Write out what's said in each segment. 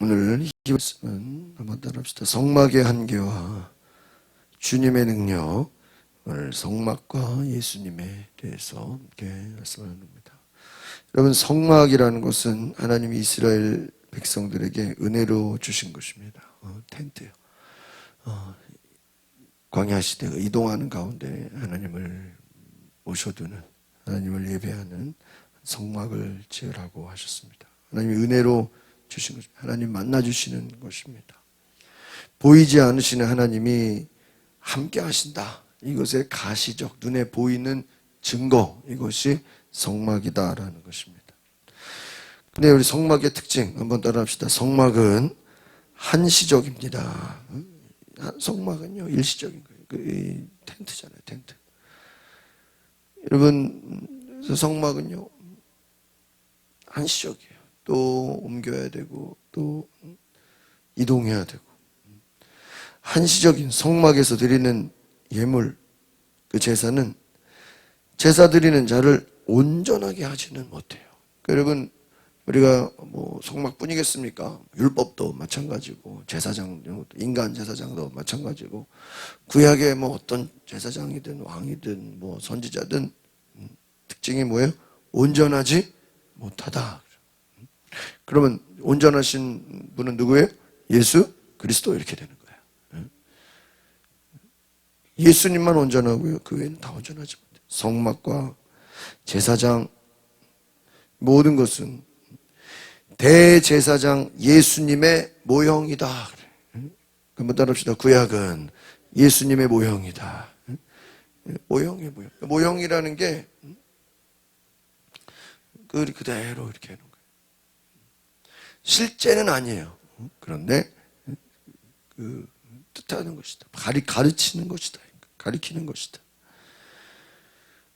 오늘 이 말씀은 한번 따라합시다. 성막의 한계와 주님의 능력을 성막과 예수님에 대해서 함께 말씀하는 겁니다. 여러분 성막이라는 것은 하나님이 이스라엘 백성들에게 은혜로 주신 것입니다. 어, 텐트요. 어, 광야 시대 이동하는 가운데 하나님을 모셔두는 하나님을 예배하는 성막을 지으라고 하셨습니다. 하나님이 은혜로 주신 것, 하나님 만나 주시는 것입니다. 보이지 않으시는 하나님이 함께 하신다. 이것의 가시적 눈에 보이는 증거 이것이 성막이다라는 것입니다. 근데 우리 성막의 특징 한번 따라합시다. 성막은 한시적입니다. 성막은요 일시적인 거예요. 그 텐트잖아요, 텐트. 여러분 성막은요 한시적이에요. 또 옮겨야 되고 또 이동해야 되고 한시적인 성막에서 드리는 예물 그 제사는 제사 드리는 자를 온전하게 하지는 못해요. 여러분 우리가 뭐 성막뿐이겠습니까? 율법도 마찬가지고 제사장 인간 제사장도 마찬가지고 구약의 뭐 어떤 제사장이든 왕이든 뭐 선지자든 특징이 뭐예요? 온전하지 못하다. 그러면 온전하신 분은 누구예요? 예수 그리스도 이렇게 되는 거예요. 예수님만 온전하고요. 그 외에는 다 온전하지 못해요. 성막과 제사장 모든 것은 대제사장 예수님의 모형이다. 한번 따라합시다. 구약은 예수님의 모형이다. 모형이 모형. 모형이라는 게 그 그대로 이렇게. 실제는 아니에요. 그런데 그 뜻하는 것이다. 가리 가르치는 것이다. 가리키는 것이다.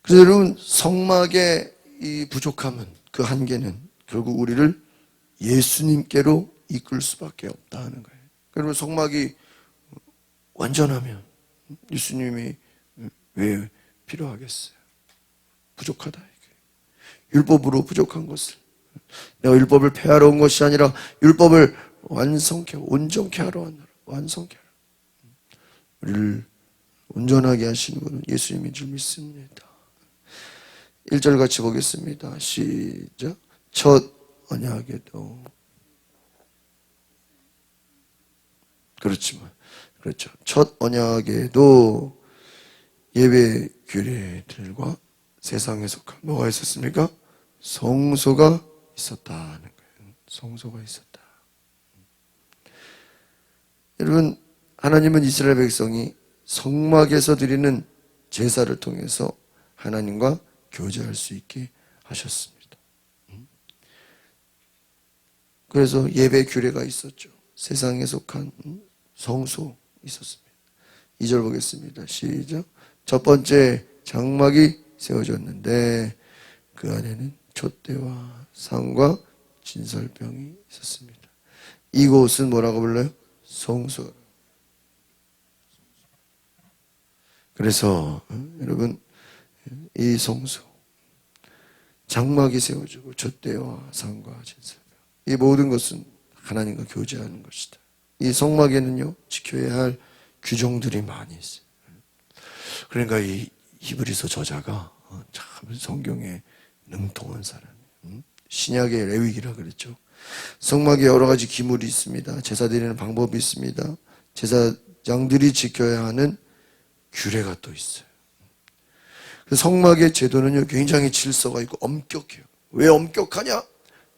그래서 여러분 성막의 이 부족함은 그 한계는 결국 우리를 예수님께로 이끌 수밖에 없다 하는 거예요. 그러면 성막이 완전하면 예수님이 왜 필요하겠어요? 부족하다. 율법으로 부족한 것을 내가 율법을 폐하러 온 것이 아니라 율법을 완성케 온전케 하러 왔노라 완성케 하러 우리를 온전하게 하시는 분은 예수님인 줄 믿습니다. 1절 같이 보겠습니다. 시작. 첫 언약에도. 그렇지만 그렇죠. 첫 언약에도 예배 규례들과 세상에 속한 뭐가 있었습니까? 성소가 있었다는 거예요. 성소가 있었다. 여러분, 하나님은 이스라엘 백성이 성막에서 드리는 제사를 통해서 하나님과 교제할 수 있게 하셨습니다. 그래서 예배 규례가 있었죠. 세상에 속한 성소 있었습니다. 2절 보겠습니다. 시작. 첫 번째 장막이 세워졌는데 그 안에는 촛대와 상과 진설병이 있었습니다. 이곳은 뭐라고 불러요? 성소. 그래서 어, 여러분 이 성소 장막이 세워지고 촛대와 상과 진설병 이 모든 것은 하나님과 교제하는 것이다. 이 성막에는요 지켜야 할 규정들이 많이 있어요. 그러니까 이 히브리서 저자가 어, 참 성경에 능통한 사람. 신약의 레위기라 그랬죠. 성막에 여러 가지 기물이 있습니다. 제사 드리는 방법이 있습니다. 제사장들이 지켜야 하는 규례가 또 있어요. 성막의 제도는요, 굉장히 질서가 있고 엄격해요. 왜 엄격하냐?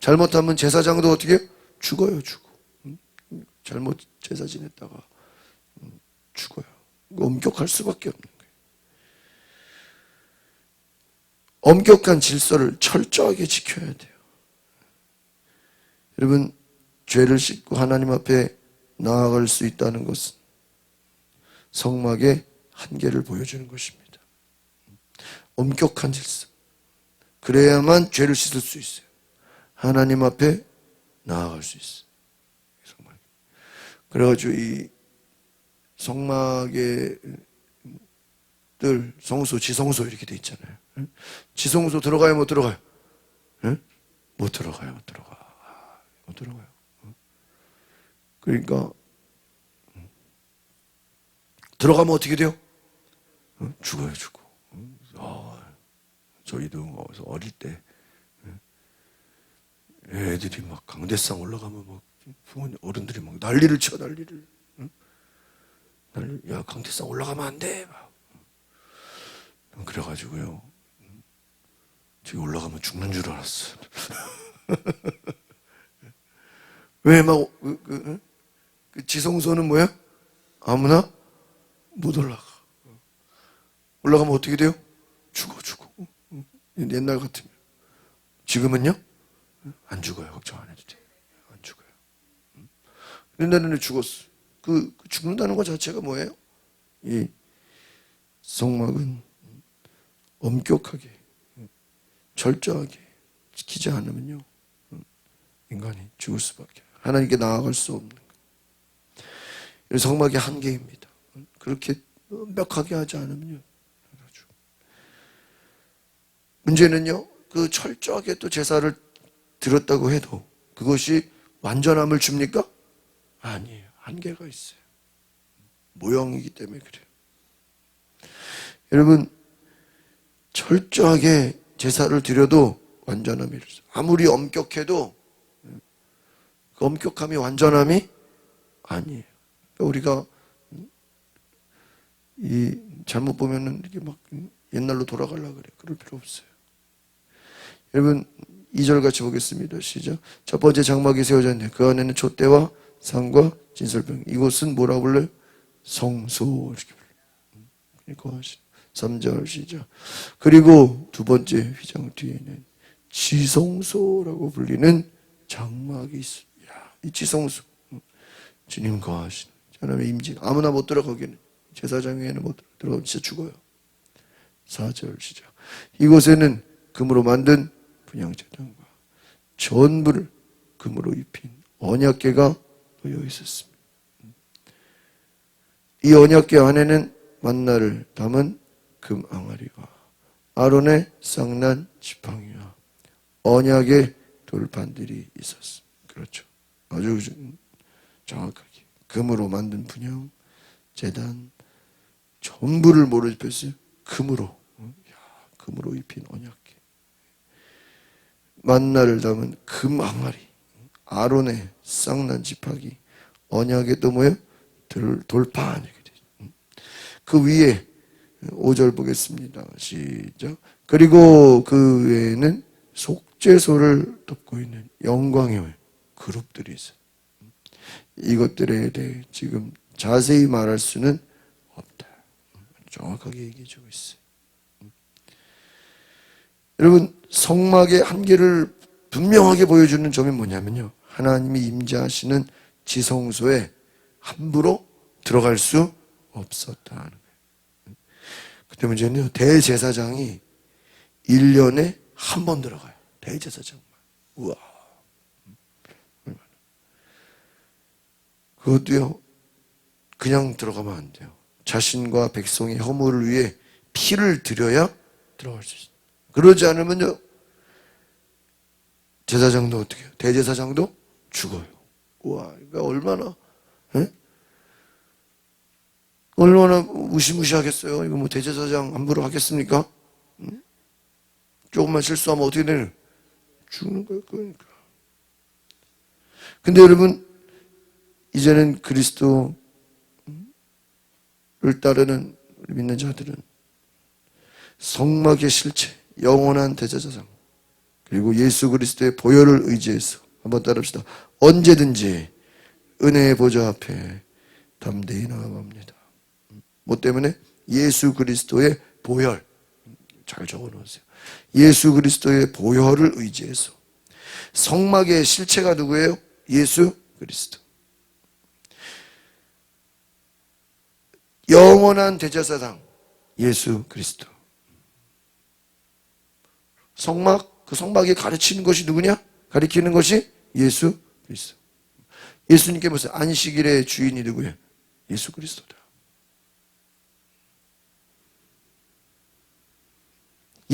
잘못하면 제사장도 어떻게 죽어요, 죽어. 잘못 제사 지냈다가 죽어요. 엄격할 수밖에 없는 거예요. 엄격한 질서를 철저하게 지켜야 돼요. 여러분, 죄를 씻고 하나님 앞에 나아갈 수 있다는 것은 성막의 한계를 보여주는 것입니다. 엄격한 질서. 그래야만 죄를 씻을 수 있어요. 하나님 앞에 나아갈 수 있어요. 그래가지고 이 성막의 늘 성소, 지성소 이렇게 돼 있잖아요. 지성소 들어가요, 못 들어가요? 못 들어가요, 못 들어가. 못 들어가요. 그러니까 들어가면 어떻게 돼요? 어, 죽어요, 죽어. 아, 저희도 어릴 때 애들이 막 강대상 올라가면 막 부모님 어른들이 막 난리를 쳐 난리를. 응? 난리, 야 강대상 올라가면 안 돼. 막. 그래가지고요. 저기 올라가면 죽는 줄 알았어. 왜 막 그, 그, 그 지성소는 뭐야? 아무나 못 올라가. 올라가면 어떻게 돼요? 죽어 죽어. 옛날 같으면. 지금은요? 안 죽어요. 걱정 안 해도 돼. 안 죽어요. 옛날에는 죽었어. 그, 그 죽는다는 것 자체가 뭐예요? 이 성막은 엄격하게, 철저하게 지키지 않으면요. 인간이 죽을 수밖에. 하나님께 나아갈 수 없는 거예요. 성막의 한계입니다. 그렇게 완벽하게 하지 않으면요. 문제는요, 그 철저하게 또 제사를 드렸다고 해도 그것이 완전함을 줍니까? 아니에요. 한계가 있어요. 모형이기 때문에 그래요. 여러분, 철저하게 제사를 드려도 완전함이 없어요. 아무리 엄격해도 그 엄격함이 완전함이 아니에요. 우리가 이 잘못 보면은 이렇게 막 옛날로 돌아가려 그래. 그럴 필요 없어요. 여러분 2절 같이 보겠습니다. 시작. 첫 번째 장막이 세워졌네. 그 안에는 촛대와 상과 진설병. 이곳은 뭐라고 불러요? 성소 이렇게 불러요. 그러니까 3절 시작. 그리고 두 번째 휘장 뒤에는 지성소라고 불리는 장막이. 야, 이 지성소. 주님 거하시는 하나님의 임재. 아무나 못 들어가기는 제사장에는 못 들어가면 진짜 죽어요. 4절 시작. 이곳에는 금으로 만든 분양재단과 전부를 금으로 입힌 언약궤가 놓여 있었습니다. 이 언약궤 안에는 만나를 담은 금 앙아리와 아론의 쌍난 지팡이와 언약의 돌판들이 있었습니다. 그렇죠. 아주 정확하게 금으로 만든 분양 재단 전부를 뭐로 입혔어요? 금으로. 야, 금으로 입힌 언약궤. 만나를 담은 금 항아리. 아론의 쌍난 지팡이. 언약의 또 뭐예요? 돌, 돌판. 그 위에 5절 보겠습니다. 시작. 그리고 그 외에는 속죄소를 덮고 있는 영광의 그룹들이 있어요. 이것들에 대해 지금 자세히 말할 수는 없다. 정확하게 얘기해 주고 있어요. 여러분, 성막의 한계를 분명하게 보여주는 점이 뭐냐면요. 하나님이 임재하시는 지성소에 함부로 들어갈 수 없었다는. 그때 문제는요, 대제사장이 1년에 한 번 들어가요. 대제사장만. 우와. 그것도요, 그냥 들어가면 안 돼요. 자신과 백성의 허물을 위해 피를 들여야 들어갈 수 있어요. 그러지 않으면요, 제사장도 어떻게 해요? 대제사장도 죽어요. 와, 그러니까 얼마나, 에? 얼마나 무시무시하겠어요? 이거 뭐 대제사장 함부로 하겠습니까? 응? 조금만 실수하면 어떻게 되는? 죽는 거예요, 그러니까. 근데 여러분, 이제는 그리스도를 따르는 믿는 자들은 성막의 실체, 영원한 대제사장, 그리고 예수 그리스도의 보혈을 의지해서 한번 따라합시다. 언제든지 은혜의 보좌 앞에 담대히 나아갑니다. 뭐 때문에? 예수 그리스도의 보혈. 잘 적어 놓으세요. 예수 그리스도의 보혈을 의지해서. 성막의 실체가 누구예요? 예수 그리스도. 영원한 대제사장 예수 그리스도. 성막 그 성막이 가르치는 것이 누구냐? 가리키는 것이 예수 그리스도. 예수님께 무슨 안식일의 주인이 누구예요? 예수 그리스도다.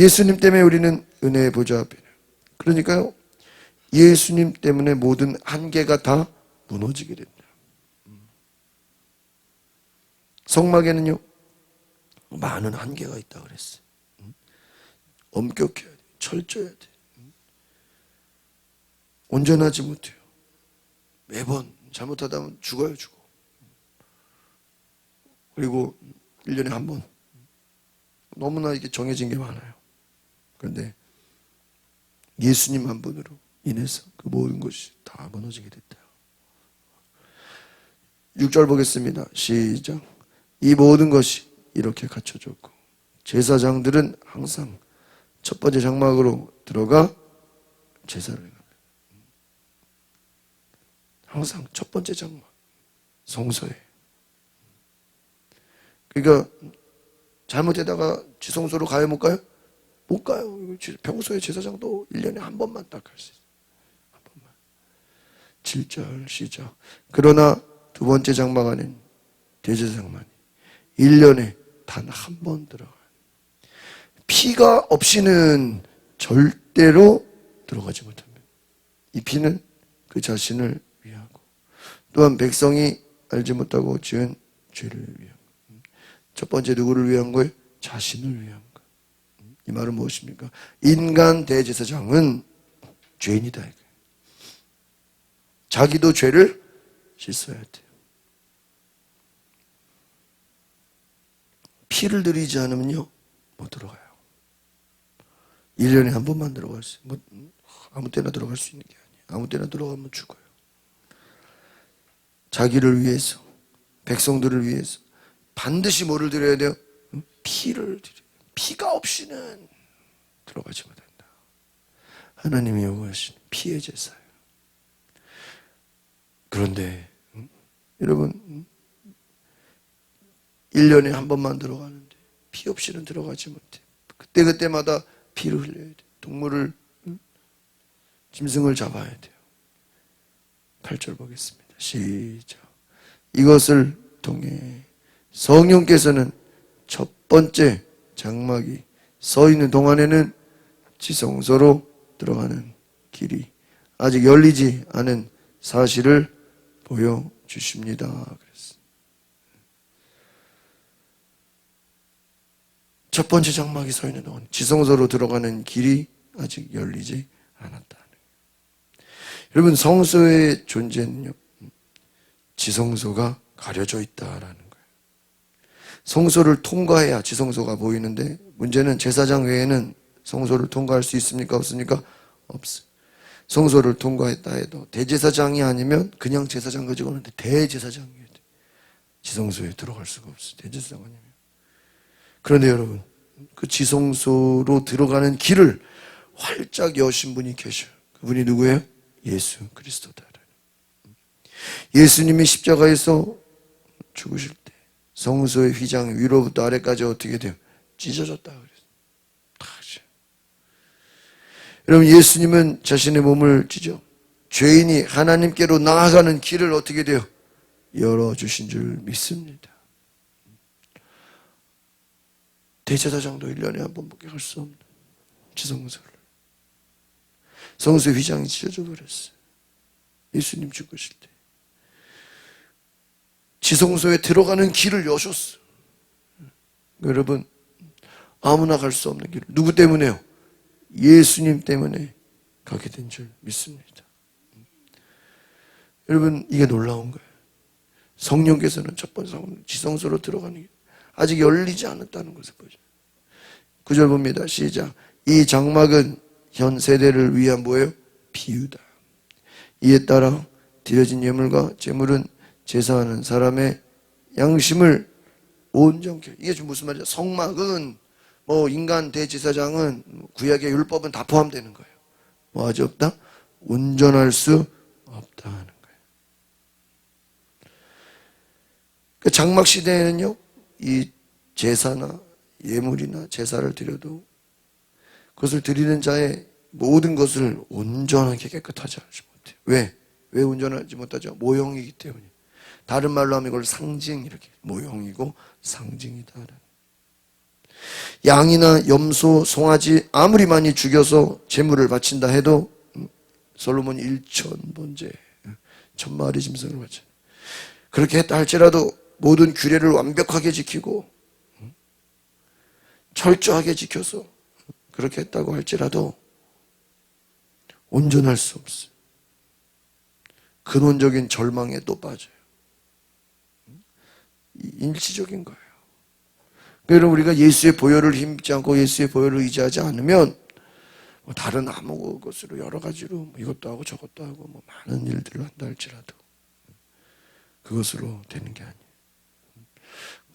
예수님 때문에 우리는 은혜의 보좌 앞에. 그러니까요. 예수님 때문에 모든 한계가 다 무너지게 된다. 성막에는요, 많은 한계가 있다 그랬어요. 응? 엄격해야 돼. 철저해야 돼. 응? 온전하지 못해요. 매번 잘못하다 보면 죽어요, 죽어. 그리고 1년에 한 번. 너무나 이게 정해진 게 많아요. 그런데 예수님 한 분으로 인해서 그 모든 것이 다 무너지게 됐다. 6절 보겠습니다. 시작. 이 모든 것이 이렇게 갖춰졌고 제사장들은 항상 첫 번째 장막으로 들어가 제사를 행합니다. 항상 첫 번째 장막 성소에 그러니까 잘못되다가 지성소로 가요 못 가요? 못 가요. 평소에 제사장도 1년에 한 번만 딱할수 있어요. 한 번만. 7절 시작. 그러나 두 번째 장막 안엔 대제사장만이 1년에 단 한 번 들어가요. 피가 없이는 절대로 들어가지 못합니다. 이 피는 그 자신을 위하고 또한 백성이 알지 못하고 지은 죄를 위한 첫 번째 누구를 위한 거예요? 자신을 위한 거. 이 말은 무엇입니까? 인간 대제사장은 죄인이다. 자기도 죄를 씻어야 돼요. 피를 들이지 않으면요, 못 들어가요. 1년에 한 번만 들어갈 수, 뭐, 아무 때나 들어갈 수 있는 게 아니에요. 아무 때나 들어가면 죽어요. 자기를 위해서, 백성들을 위해서, 반드시 뭐를 드려야 돼요? 피를 드려요. 피가 없이는 들어가지 못한다. 하나님이 요구하신 피의 제사예요. 그런데 음? 여러분 음? 1년에 한 번만 들어가는데 피 없이는 들어가지 못해. 그때그때마다 피를 흘려야 돼. 동물을 음? 짐승을 잡아야 돼요. 8절 보겠습니다. 시작. 이것을 통해 성령께서는 첫 번째 장막이 서 있는 동안에는 지성소로 들어가는 길이 아직 열리지 않은 사실을 보여주십니다. 첫 번째 장막이 서 있는 동안 지성소로 들어가는 길이 아직 열리지 않았다. 여러분 성소의 존재는요 지성소가 가려져 있다라는. 성소를 통과해야 지성소가 보이는데 문제는 제사장 외에는 성소를 통과할 수 있습니까 없습니까? 없어. 성소를 통과했다 해도 대제사장이 아니면 그냥 제사장 가지고 오는데 대제사장이어야 돼. 지성소에 들어갈 수가 없어. 대제사장 아니면. 그런데 여러분 그 지성소로 들어가는 길을 활짝 여신 분이 계셔요. 그분이 누구예요? 예수 그리스도다. 예수님이 십자가에서 죽으실 때 성소의 휘장 위로부터 아래까지 어떻게 돼요? 찢어졌다 그랬어요. 여러분 예수님은 자신의 몸을 찢어 죄인이 하나님께로 나아가는 길을 어떻게 돼요? 열어주신 줄 믿습니다. 대제사장도 1년에 한 번밖에 갈 수 없는 지성소를 성소의 휘장이 찢어져 버렸어요. 예수님 죽으실 때 지성소에 들어가는 길을 여셨어. 여러분 아무나 갈 수 없는 길. 누구 때문에요? 예수님 때문에 가게 된 줄 믿습니다. 여러분 이게 놀라운 거예요. 성령께서는 첫 번째 지성소로 들어가는 길 아직 열리지 않았다는 것을 보죠. 구절 봅니다. 시작. 이 장막은 현 세대를 위한 뭐예요? 비유다. 이에 따라 드려진 예물과 제물은 제사하는 사람의 양심을 온전케 이게 지금 무슨 말이야? 성막은 뭐 인간 대제사장은 구약의 율법은 다 포함되는 거예요. 뭐 아주 없다? 온전할 수 없다 하는 거예요. 그 장막 시대에는요, 이 제사나 예물이나 제사를 드려도 그것을 드리는 자의 모든 것을 온전하게 깨끗하지 않지 못해요. 왜? 왜 온전하지 못하죠? 모형이기 때문에. 다른 말로 하면 이걸 상징 이렇게 모형이고 상징이다. 양이나 염소, 송아지 아무리 많이 죽여서 제물을 바친다 해도 솔로몬 1천 번째 천마리 짐승을 바쳐. 그렇게 했다 할지라도 모든 규례를 완벽하게 지키고 철저하게 지켜서 그렇게 했다고 할지라도 온전할 수 없어요. 근원적인 절망에 또 빠져요. 일시적인 거예요. 그러니까 우리가 예수의 보혈을 힘입지 않고 예수의 보혈을 의지하지 않으면 뭐 다른 아무 것으로 여러 가지로 뭐 이것도 하고 저것도 하고 뭐 많은 일들을 한다 할지라도 그것으로 되는 게 아니에요.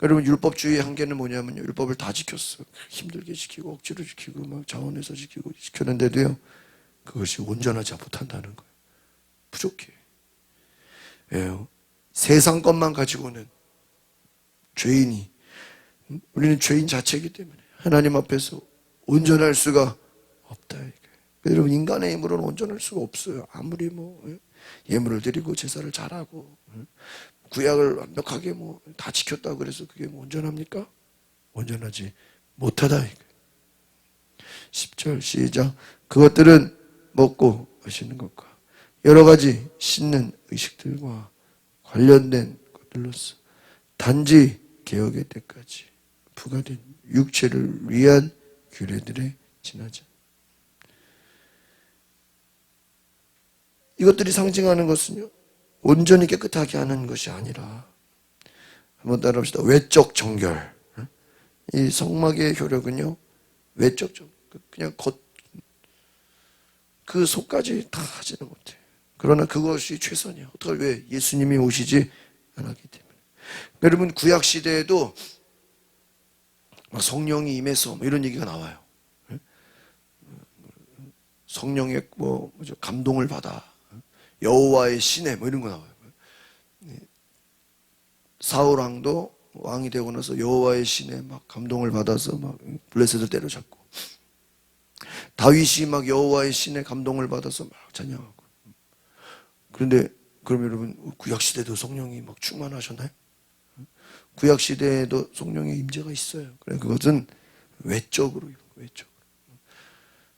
여러분 율법주의의 한계는 뭐냐면요. 율법을 다 지켰어. 힘들게 지키고 억지로 지키고 막 자원해서 지키고 지켰는데도요. 그것이 온전하지 못한다는 거예요. 부족해. 왜요? 세상 것만 가지고는 죄인이 음? 우리는 죄인 자체이기 때문에 하나님 앞에서 온전할 수가 없다. 여러분 인간의 힘으로는 온전할 수가 없어요. 아무리 뭐 예? 예물을 드리고 제사를 잘하고 예? 구약을 완벽하게 뭐 다 지켰다 그래서 그게 뭐 온전합니까? 온전하지 못하다. 이거예요. 10절 시작. 그것들은 먹고 마시는 것과 여러 가지 씻는 의식들과 관련된 것들로서 단지 개혁의 때까지 부과된 육체를 위한 규례들에 지나자. 이것들이 상징하는 것은요, 온전히 깨끗하게 하는 것이 아니라, 한번 따라합시다. 외적 정결. 이 성막의 효력은요, 외적 정 그냥 겉, 그 속까지 다 하지는 못해. 그러나 그것이 최선이야. 어떻게 왜 예수님이 오시지 않았기 때문에. 여러분 구약 시대에도 막 성령이 임해서 뭐 이런 얘기가 나와요. 성령의 뭐? 감동을 받아 여호와의 신에 뭐 이런 거 나와요. 사울 왕도 왕이 되고 나서 여호와의 신에 막 감동을 받아서 막 블레셋을 때려잡고 다윗이 막 여호와의 신에 감동을 받아서 막 찬양하고 그런데 그럼 여러분 구약 시대도 성령이 막 충만하셨나요? 구약 시대에도 성령의 임재가 있어요. 그래 그것은 외적으로 외적으로.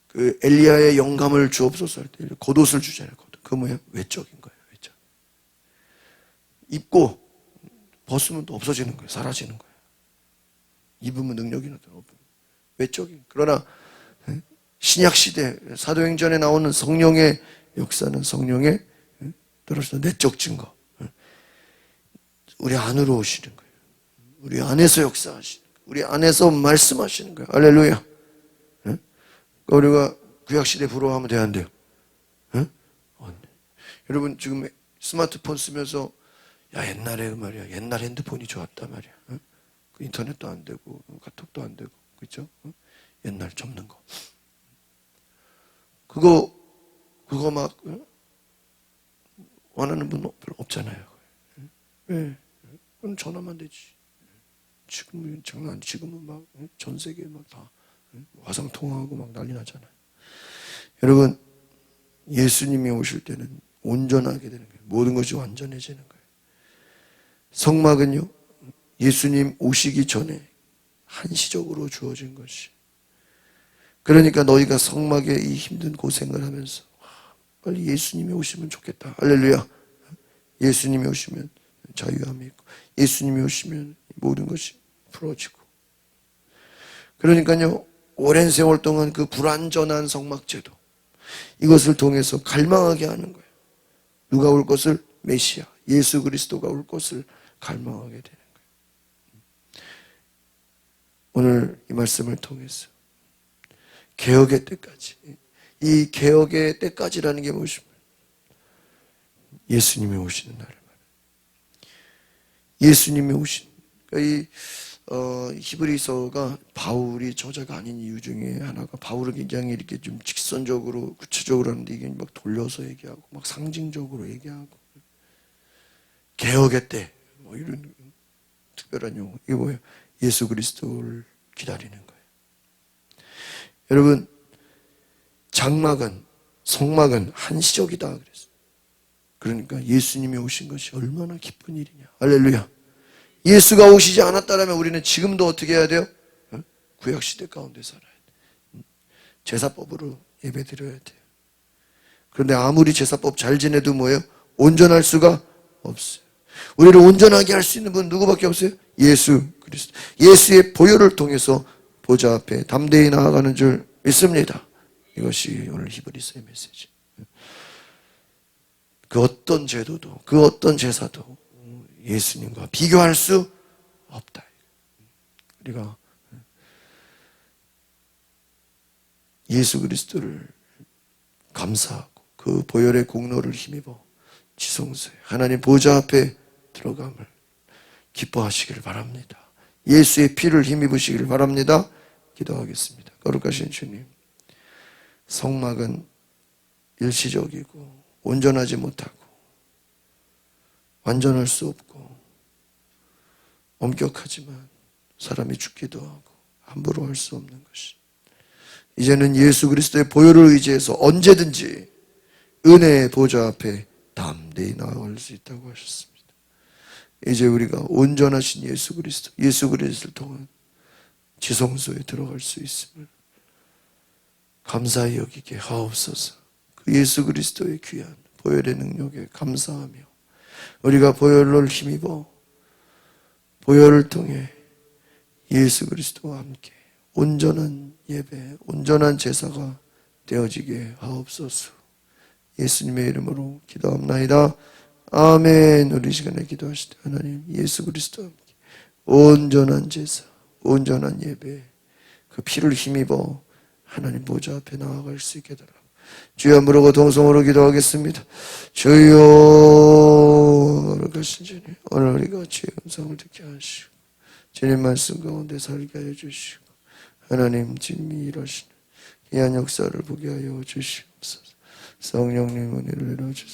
그 엘리야의 영감을 주옵소서 할 때 겉옷을 주잖아요. 겉옷. 그 뭐예요? 외적인 거예요. 외적. 입고 벗으면 또 없어지는 거예요. 사라지는 거예요. 입으면 능력이 나타나. 외적인. 그러나 신약 시대 사도행전에 나오는 성령의 역사는 성령의 떨어져 내적 증거. 우리 안으로 오시는 거예요. 우리 안에서 역사하시는 거예요. 우리 안에서 말씀하시는 거예요. 할렐루야. 응? 우리가 구약시대 부러워하면 돼야 안 돼요? 응? 여러분 지금 스마트폰 쓰면서 야 옛날에 그 말이야 옛날 핸드폰이 좋았다 말이야 응? 그 인터넷도 안 되고 카톡도 안 되고 그죠? 옛날 접는 거 그거 그거 막 원하는 분 별로 없잖아요. 왜? 그럼 전화만 되지. 지금은 장난 아니 지금은 막 전 세계 막 다 화상 통화하고 막 난리 나잖아요. 여러분 예수님이 오실 때는 온전하게 되는 거예요. 모든 것이 완전해지는 거예요. 성막은요 예수님 오시기 전에 한시적으로 주어진 것이. 그러니까 너희가 성막에 이 힘든 고생을 하면서 빨리 예수님이 오시면 좋겠다. 할렐루야. 예수님이 오시면 자유함이 있고 예수님이 오시면 모든 것이 풀어지고 그러니까요 오랜 세월 동안 그 불완전한 성막제도 이것을 통해서 갈망하게 하는 거예요. 누가 올 것을 메시아 예수 그리스도가 올 것을 갈망하게 되는 거예요. 오늘 이 말씀을 통해서 개혁의 때까지 이 개혁의 때까지라는 게 무엇입니까? 예수님이 오시는 말해요. 예수님이 오신 그러니까 이 어, 히브리서가 바울이 저자가 아닌 이유 중에 하나가 바울을 굉장히 이렇게 좀 직선적으로 구체적으로 하는데 이게 막 돌려서 얘기하고 막 상징적으로 얘기하고 개혁의 때 뭐 이런 특별한 용어 이게 뭐예요? 예수 그리스도를 기다리는 거예요. 여러분 장막은 성막은 한시적이다 그랬어요. 그러니까 예수님이 오신 것이 얼마나 기쁜 일이냐. 할렐루야. 예수가 오시지 않았다면 우리는 지금도 어떻게 해야 돼요? 어? 구약 시대 가운데 살아야 돼. 제사법으로 예배 드려야 돼요. 그런데 아무리 제사법 잘 지내도 뭐예요? 온전할 수가 없어요. 우리를 온전하게 할 수 있는 분 누구밖에 없어요? 예수 그리스도. 예수의 보혈을 통해서 보좌 앞에 담대히 나아가는 줄 믿습니다. 이것이 오늘 히브리서의 메시지. 그 어떤 제도도, 그 어떤 제사도 예수님과 비교할 수 없다. 우리가 예수 그리스도를 감사하고 그 보혈의 공로를 힘입어 지성소에 하나님 보좌 앞에 들어감을 기뻐하시기를 바랍니다. 예수의 피를 힘입으시기를 바랍니다. 기도하겠습니다. 거룩하신 주님, 성막은 일시적이고 온전하지 못하고 완전할 수 없고 엄격하지만 사람이 죽기도 하고 함부로 할 수 없는 것이 이제는 예수 그리스도의 보혈을 의지해서 언제든지 은혜의 보좌 앞에 담대히 나아갈 수 있다고 하셨습니다. 이제 우리가 온전하신 예수 그리스도, 예수 그리스도를 통한 지성소에 들어갈 수 있음을 감사히 여기게 하옵소서. 그 예수 그리스도의 귀한 보혈의 능력에 감사하며 우리가 보혈을 힘입어 보혈을 통해 예수 그리스도와 함께 온전한 예배, 온전한 제사가 되어지게 하옵소서. 예수님의 이름으로 기도합나이다. 아멘. 우리 시간에 기도하시되 하나님 예수 그리스도와 함께 온전한 제사, 온전한 예배, 그 피를 힘입어 하나님 보좌 앞에 나아갈 수 있게 되라. 주여 부르고 동성으로 기도하겠습니다. 주여 거룩하신 주님 오늘 우리가 주의 음성을 듣게 하시고 주님 말씀 가운데 살게 하여 주시고 하나님 주님이 일하시는 귀한 역사를 보게 하여 주시옵소서 성령님 은혜를 내려주소서